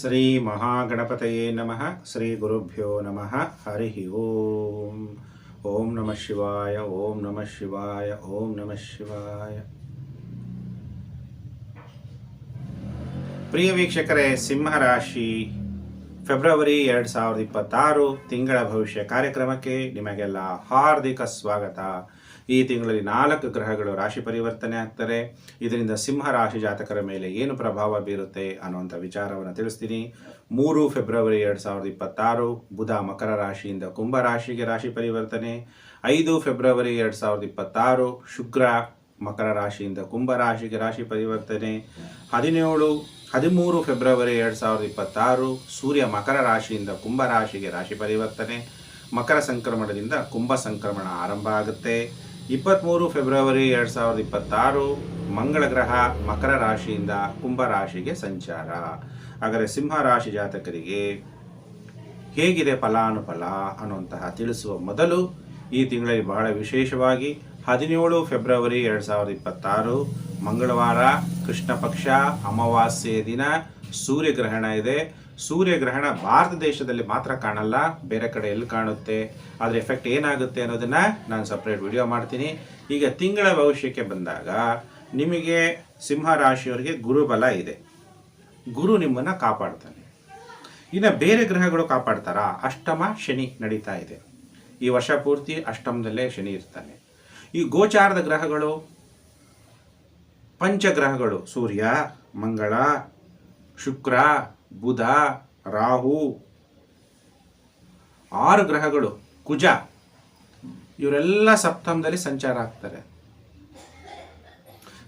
ಶ್ರೀ ಮಹಾಗಣಪತಯೇ ನಮಃ ಶ್ರೀ ಗುರುಭ್ಯೋ ನಮಃ ಹರಿ ಓಂ ಓಂ ನಮಃ ಶಿವಾಯ ಓಂ ನಮಃ ಶಿವಾಯ ಓಂ ನಮಃ ಶಿವಾಯ ಪ್ರಿಯ ವೀಕ್ಷಕರೇ ಸಿಂಹರಾಶಿ ಫೆಬ್ರವರಿ ಎರಡು ಸಾವಿರದ ಇಪ್ಪತ್ತಾರು, ತಿಂಗಳ ಭವಿಷ್ಯ ಕಾರ್ಯಕ್ರಮಕ್ಕೆ ನಿಮಗೆಲ್ಲ ಹಾರ್ದಿಕ ಸ್ವಾಗತ. ಈ ತಿಂಗಳಲ್ಲಿ ನಾಲ್ಕು ಗ್ರಹಗಳು ರಾಶಿ ಪರಿವರ್ತನೆ ಆಗ್ತಾರೆ. ಇದರಿಂದ ಸಿಂಹ ರಾಶಿ ಜಾತಕರ ಮೇಲೆ ಏನು ಪ್ರಭಾವ ಬೀರುತ್ತೆ ಅನ್ನುವಂಥ ವಿಚಾರವನ್ನು ತಿಳಿಸ್ತೀನಿ. ಮೂರು ಫೆಬ್ರವರಿ ಎರಡು ಸಾವಿರದ ಇಪ್ಪತ್ತಾರು, ಬುಧ ಮಕರ ರಾಶಿಯಿಂದ ಕುಂಭ ರಾಶಿಗೆ ರಾಶಿ ಪರಿವರ್ತನೆ. ಐದು ಫೆಬ್ರವರಿ ಎರಡು ಸಾವಿರದ ಇಪ್ಪತ್ತಾರು, ಶುಕ್ರ ಮಕರ ರಾಶಿಯಿಂದ ಕುಂಭ ರಾಶಿಗೆ ರಾಶಿ ಪರಿವರ್ತನೆ. ಹದಿನೇಳು, ಹದಿಮೂರು ಫೆಬ್ರವರಿ ಎರಡು ಸಾವಿರದ ಇಪ್ಪತ್ತಾರು, ಸೂರ್ಯ ಮಕರ ರಾಶಿಯಿಂದ ಕುಂಭ ರಾಶಿಗೆ ರಾಶಿ ಪರಿವರ್ತನೆ. ಮಕರ ಸಂಕ್ರಮಣದಿಂದ ಕುಂಭ ಸಂಕ್ರಮಣ ಆರಂಭ ಆಗುತ್ತೆ. ಇಪ್ಪತ್ತ್ಮೂರು ಫೆಬ್ರವರಿ ಎರಡು ಸಾವಿರದ ಇಪ್ಪತ್ತಾರು ಮಂಗಳ ಗ್ರಹ ಮಕರ ರಾಶಿಯಿಂದ ಕುಂಭ ರಾಶಿಗೆ ಸಂಚಾರ. ಹಾಗಾದರೆ ಸಿಂಹ ರಾಶಿ ಜಾತಕರಿಗೆ ಹೇಗಿದೆ ಫಲಾನುಫಲ ಅನ್ನುವಂತಹ ತಿಳಿಸುವ ಮೊದಲು ಈ ತಿಂಗಳಲ್ಲಿ ಬಹಳ ವಿಶೇಷವಾಗಿ ಹದಿನೇಳು ಫೆಬ್ರವರಿ ಎರಡು ಸಾವಿರದ ಇಪ್ಪತ್ತಾರು ಮಂಗಳವಾರ ಕೃಷ್ಣ ಪಕ್ಷ ಅಮಾವಾಸ್ಯೆಯ ದಿನ ಸೂರ್ಯಗ್ರಹಣ ಇದೆ. ಸೂರ್ಯಗ್ರಹಣ ಭಾರತ ದೇಶದಲ್ಲಿ ಮಾತ್ರ ಕಾಣಲ್ಲ, ಬೇರೆ ಕಡೆ ಎಲ್ಲಿ ಕಾಣುತ್ತೆ, ಅದರ ಎಫೆಕ್ಟ್ ಏನಾಗುತ್ತೆ ಅನ್ನೋದನ್ನ ನಾನು ಸಪ್ರೇಟ್ ವಿಡಿಯೋ ಮಾಡ್ತೀನಿ. ಈಗ ತಿಂಗಳ ಭವಿಷ್ಯಕ್ಕೆ ಬಂದಾಗ ನಿಮಗೆ ಸಿಂಹ ರಾಶಿಯವರಿಗೆ ಗುರುಬಲ ಇದೆ. ಗುರು ನಿಮ್ಮನ್ನು ಕಾಪಾಡ್ತಾನೆ. ಇನ್ನು ಬೇರೆ ಗ್ರಹಗಳು ಕಾಪಾಡ್ತಾರಾ? ಅಷ್ಟಮ ಶನಿ ನಡೀತಾ ಇದೆ. ಈ ವರ್ಷ ಪೂರ್ತಿ ಅಷ್ಟಮದಲ್ಲೇ ಶನಿ ಇರ್ತಾನೆ. ಈ ಗೋಚಾರದ ಗ್ರಹಗಳು, ಪಂಚಗ್ರಹಗಳು ಸೂರ್ಯ, ಮಂಗಳ, ಶುಕ್ರ ಬುಧ, ರಾಹು, ಆರು ಗ್ರಹಗಳು, ಕುಜ, ಇವರೆಲ್ಲ ಸಪ್ತಮದಲ್ಲಿ ಸಂಚಾರ ಆಗ್ತಾರೆ.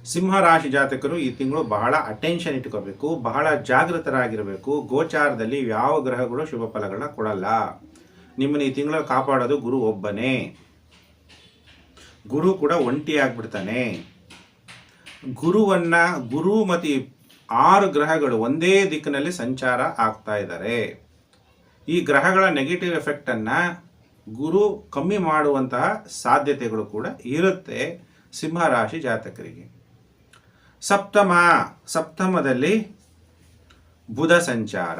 ಸಿಂಹ ರಾಶಿ ಜಾತಕರು ಈ ತಿಂಗಳು ಬಹಳ ಅಟೆನ್ಷನ್ ಇಟ್ಕೋಬೇಕು, ಬಹಳ ಜಾಗೃತರಾಗಿರಬೇಕು, ಗೋಚಾರದಲ್ಲಿ ಯಾವ ಗ್ರಹಗಳು ಶುಭ ಫಲಗಳನ್ನ ಕೊಡಲ್ಲ. ನಿಮ್ಮನ್ನು ಈ ತಿಂಗಳು ಕಾಪಾಡೋದು ಗುರು ಒಬ್ಬನೇ. ಗುರು ಕೂಡ ಒಂಟಿ ಆಗ್ಬಿಡ್ತಾನೆ ಗುರುವನ್ನ ಗುರು ಮತ್ತು ಆರು ಗ್ರಹಗಳು ಒಂದೇ ದಿಕ್ಕಿನಲ್ಲಿ ಸಂಚಾರ ಆಗ್ತಾ ಇದ್ದಾರೆ. ಈ ಗ್ರಹಗಳ ನೆಗೆಟಿವ್ ಎಫೆಕ್ಟನ್ನು ಗುರು ಕಮ್ಮಿ ಮಾಡುವಂತಹ ಸಾಧ್ಯತೆಗಳು ಕೂಡ ಇರುತ್ತೆ ಸಿಂಹರಾಶಿ ಜಾತಕರಿಗೆ. ಸಪ್ತಮ, ಸಪ್ತಮದಲ್ಲಿ ಬುಧ ಸಂಚಾರ.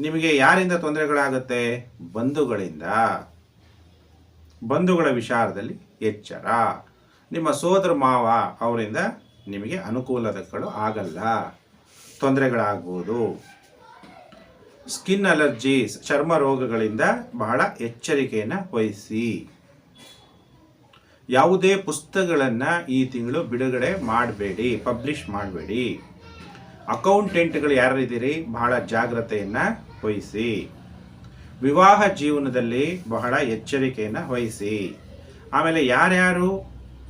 ನಿಮಗೆ ಯಾರಿಂದ ತೊಂದರೆಗಳಾಗುತ್ತೆ? ಬಂಧುಗಳಿಂದ. ಬಂಧುಗಳ ವಿಚಾರದಲ್ಲಿ ಎಚ್ಚರ. ನಿಮ್ಮ ಸೋದರ ಮಾವ ಅವರಿಂದ ನಿಮಗೆ ಅನುಕೂಲಗಳು ಆಗಲ್ಲ. ತೊಂದರೆಗಳಾಗ್ಬೋದು ಸ್ಕಿನ್ ಅಲರ್ಜೀಸ್, ಚರ್ಮ ರೋಗಗಳಿಂದ ಬಹಳ ಎಚ್ಚರಿಕೆಯನ್ನು ವಹಿಸಿ. ಯಾವುದೇ ಪುಸ್ತಕಗಳನ್ನು ಈ ತಿಂಗಳು ಬಿಡುಗಡೆ ಮಾಡಬೇಡಿ, ಪಬ್ಲಿಷ್ ಮಾಡಬೇಡಿ. ಅಕೌಂಟೆಂಟ್ಗಳು ಯಾರಿದ್ದೀರಿ ಬಹಳ ಜಾಗ್ರತೆಯನ್ನು ವಹಿಸಿ. ವಿವಾಹ ಜೀವನದಲ್ಲಿ ಬಹಳ ಎಚ್ಚರಿಕೆಯನ್ನು ವಹಿಸಿ. ಆಮೇಲೆ ಯಾರ್ಯಾರು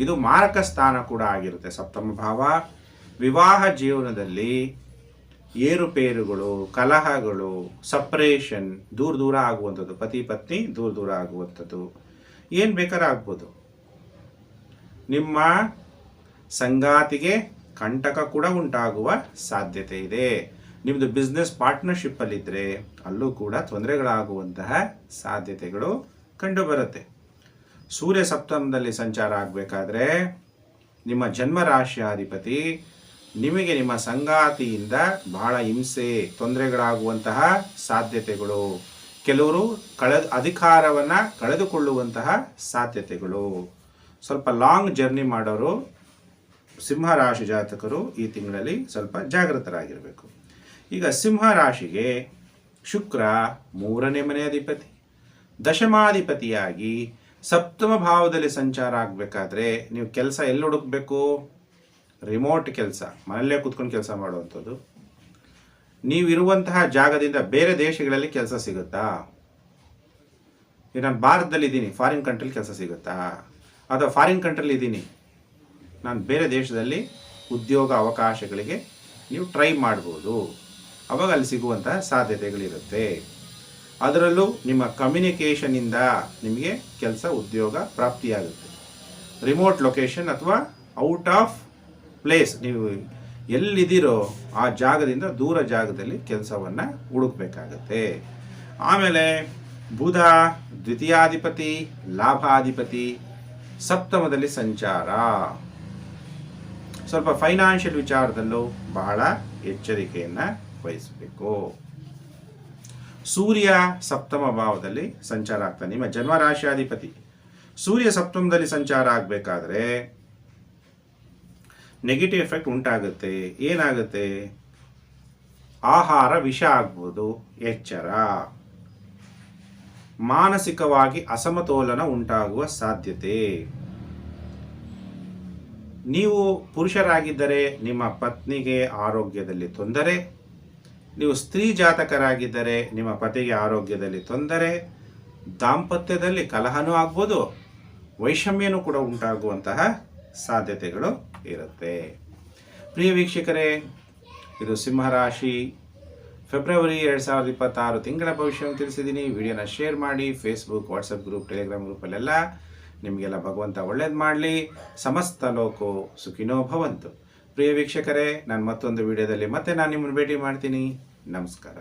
ಇದು ಮಾರಕ ಸ್ಥಾನ ಕೂಡ ಆಗಿರುತ್ತೆ. ಸಪ್ತಮ ಭಾವ, ವಿವಾಹ ಜೀವನದಲ್ಲಿ ಏರುಪೇರುಗಳು ಕಲಹಗಳು, ಸಪ್ರೇಷನ್, ದೂರ ದೂರ ಆಗುವಂಥದ್ದು. ಪತಿ ಪತ್ನಿ ದೂರ ದೂರ ಆಗುವಂಥದ್ದು. ಏನು ಬೇಕಾದ್ರೆ ನಿಮ್ಮ ಸಂಗಾತಿಗೆ ಕಂಟಕ ಕೂಡ ಉಂಟಾಗುವ ಸಾಧ್ಯತೆ ಇದೆ. ನಿಮ್ಮದು ಬಿಸ್ನೆಸ್ ಪಾರ್ಟ್ನರ್ಶಿಪ್ಪಲ್ಲಿದ್ದರೆ ಅಲ್ಲೂ ಕೂಡ ತೊಂದರೆಗಳಾಗುವಂತಹ ಸಾಧ್ಯತೆಗಳು ಕಂಡುಬರುತ್ತೆ. ಸೂರ್ಯ ಸಪ್ತಮದಲ್ಲಿ ಸಂಚಾರ ಆಗಬೇಕಾದ್ರೆ ನಿಮ್ಮ ಜನ್ಮ ರಾಶಿಯಾಧಿಪತಿ ನಿಮಗೆ ನಿಮ್ಮ ಸಂಗಾತಿಯಿಂದ ಬಹಳ ಹಿಂಸೆ, ತೊಂದರೆಗಳಾಗುವಂತಹ ಸಾಧ್ಯತೆಗಳು. ಕೆಲವರು ಕಳೆ, ಅಧಿಕಾರವನ್ನು ಕಳೆದುಕೊಳ್ಳುವಂತಹ ಸಾಧ್ಯತೆಗಳು. ಸ್ವಲ್ಪ ಲಾಂಗ್ ಜರ್ನಿ ಮಾಡೋರು ಸಿಂಹ ರಾಶಿ ಜಾತಕರು ಈ ತಿಂಗಳಲ್ಲಿ ಸ್ವಲ್ಪ ಜಾಗೃತರಾಗಿರಬೇಕು. ಈಗ ಸಿಂಹ ರಾಶಿಗೆ ಶುಕ್ರ ಮೂರನೇ ಮನೆ ಅಧಿಪತಿ. ದಶಮಾಧಿಪತಿಯಾಗಿ ಸಪ್ತಮ ಭಾವದಲ್ಲಿ ಸಂಚಾರ ಆಗಬೇಕಾದ್ರೆ ನೀವು ಕೆಲಸ ಎಲ್ಲಿ ಹುಡುಕ್ಬೇಕು? ರಿಮೋಟ್ ಕೆಲಸ, ಮನೆಯಲ್ಲೇ ಕೂತ್ಕೊಂಡು ಕೆಲಸ ಮಾಡುವಂಥದ್ದು. ನೀವಿರುವಂತಹ ಜಾಗದಿಂದ ಬೇರೆ ದೇಶಗಳಲ್ಲಿ ಕೆಲಸ ಸಿಗುತ್ತಾ? ಈಗ ನಾನು ಭಾರತದಲ್ಲಿ ಇದ್ದೀನಿ ಫಾರಿನ್ ಕಂಟ್ರಿಲಿ ಕೆಲಸ ಸಿಗುತ್ತಾ? ಅಥವಾ ಫಾರಿನ್ ಕಂಟ್ರಿಲಿ ಇದ್ದೀನಿ, ನಾನು ಬೇರೆ ದೇಶದಲ್ಲಿ ಉದ್ಯೋಗ ಅವಕಾಶಗಳಿಗೆ ನೀವು ಟ್ರೈ ಮಾಡ್ಬೋದು. ಅವಾಗ ಅಲ್ಲಿ ಸಿಗುವಂತಹ ಸಾಧ್ಯತೆಗಳಿರುತ್ತೆ. ಅದರಲ್ಲೂ ನಿಮ್ಮ ಕಮ್ಯುನಿಕೇಷನಿಂದ ನಿಮಗೆ ಕೆಲಸ, ಉದ್ಯೋಗ ಪ್ರಾಪ್ತಿಯಾಗುತ್ತೆ. ರಿಮೋಟ್ ಲೊಕೇಶನ್ ಅಥವಾ ಔಟ್ ಆಫ್ ಪ್ಲೇಸ್ ನೀವು ಎಲ್ಲಿದ್ದೀರೋ ಆ ಜಾಗದಿಂದ ದೂರ ಜಾಗದಲ್ಲಿ ಕೆಲಸವನ್ನು ಹುಡುಕ್ಬೇಕಾಗತ್ತೆ. ಆಮೇಲೆ ಬುಧ, ದ್ವಿತೀಯಾಧಿಪತಿ, ಲಾಭಾಧಿಪತಿ, ಸಪ್ತಮದಲ್ಲಿ ಸಂಚಾರ. ಸ್ವಲ್ಪ ಫೈನಾನ್ಷಿಯಲ್ ವಿಚಾರದಲ್ಲೂ ಬಹಳ ಎಚ್ಚರಿಕೆಯನ್ನು ವಹಿಸಬೇಕು. ಸೂರ್ಯ ಸಪ್ತಮ ಭಾವದಲ್ಲಿ ಸಂಚಾರ ಆಗ್ತಾನೆ. ನಿಮ್ಮ ಜನ್ಮ ರಾಶಿಯಾಧಿಪತಿ ಸೂರ್ಯ ಸಪ್ತಮದಲ್ಲಿ ಸಂಚಾರ ಆಗಬೇಕಾದ್ರೆ ನೆಗೆಟಿವ್ ಎಫೆಕ್ಟ್ ಉಂಟಾಗುತ್ತೆ. ಏನಾಗುತ್ತೆ? ಆಹಾರ ವಿಷ ಆಗ್ಬೋದು, ಎಚ್ಚರ. ಮಾನಸಿಕವಾಗಿ ಅಸಮತೋಲನ ಉಂಟಾಗುವ ಸಾಧ್ಯತೆ. ನೀವು ಪುರುಷರಾಗಿದ್ದರೆ ನಿಮ್ಮ ಪತ್ನಿಗೆ ಆರೋಗ್ಯದಲ್ಲಿ ತೊಂದರೆ ನೀವು ಸ್ತ್ರೀ ಜಾತಕರಾಗಿದ್ದರೆ ನಿಮ್ಮ ಪತಿಗೆ ಆರೋಗ್ಯದಲ್ಲಿ ತೊಂದರೆ, ದಾಂಪತ್ಯದಲ್ಲಿ ಕಲಹನೂ ಆಗ್ಬೋದು, ವೈಷಮ್ಯನೂ ಕೂಡ ಉಂಟಾಗುವಂತಹ ಸಾಧ್ಯತೆಗಳು ಇರುತ್ತೆ. ಪ್ರಿಯ ವೀಕ್ಷಕರೇ, ಇದು ಸಿಂಹರಾಶಿ ಫೆಬ್ರವರಿ ಎರಡು ಸಾವಿರದ ಇಪ್ಪತ್ತಾರು ತಿಂಗಳ ಭವಿಷ್ಯವನ್ನು ತಿಳಿಸಿದ್ದೀನಿ. ವಿಡಿಯೋನ ಶೇರ್ ಮಾಡಿ ಫೇಸ್ಬುಕ್ ವಾಟ್ಸಪ್ ಗ್ರೂಪ್ ಟೆಲಿಗ್ರಾಮ್ ಗ್ರೂಪಲ್ಲೆಲ್ಲ ನಿಮಗೆಲ್ಲ ಭಗವಂತ ಒಳ್ಳೇದು ಮಾಡಲಿ. ಸಮಸ್ತ ಲೋಕೋ ಸುಖಿನೋ ಭವಂತು. ಪ್ರಿಯ ವೀಕ್ಷಕರೇ, ನಾನು ಮತ್ತೊಂದು ವಿಡಿಯೋದಲ್ಲಿ ಮತ್ತೆ ನಾನು ನಿಮ್ಮನ್ನು ಭೇಟಿ ಮಾಡ್ತೀನಿ. ನಮಸ್ಕಾರ.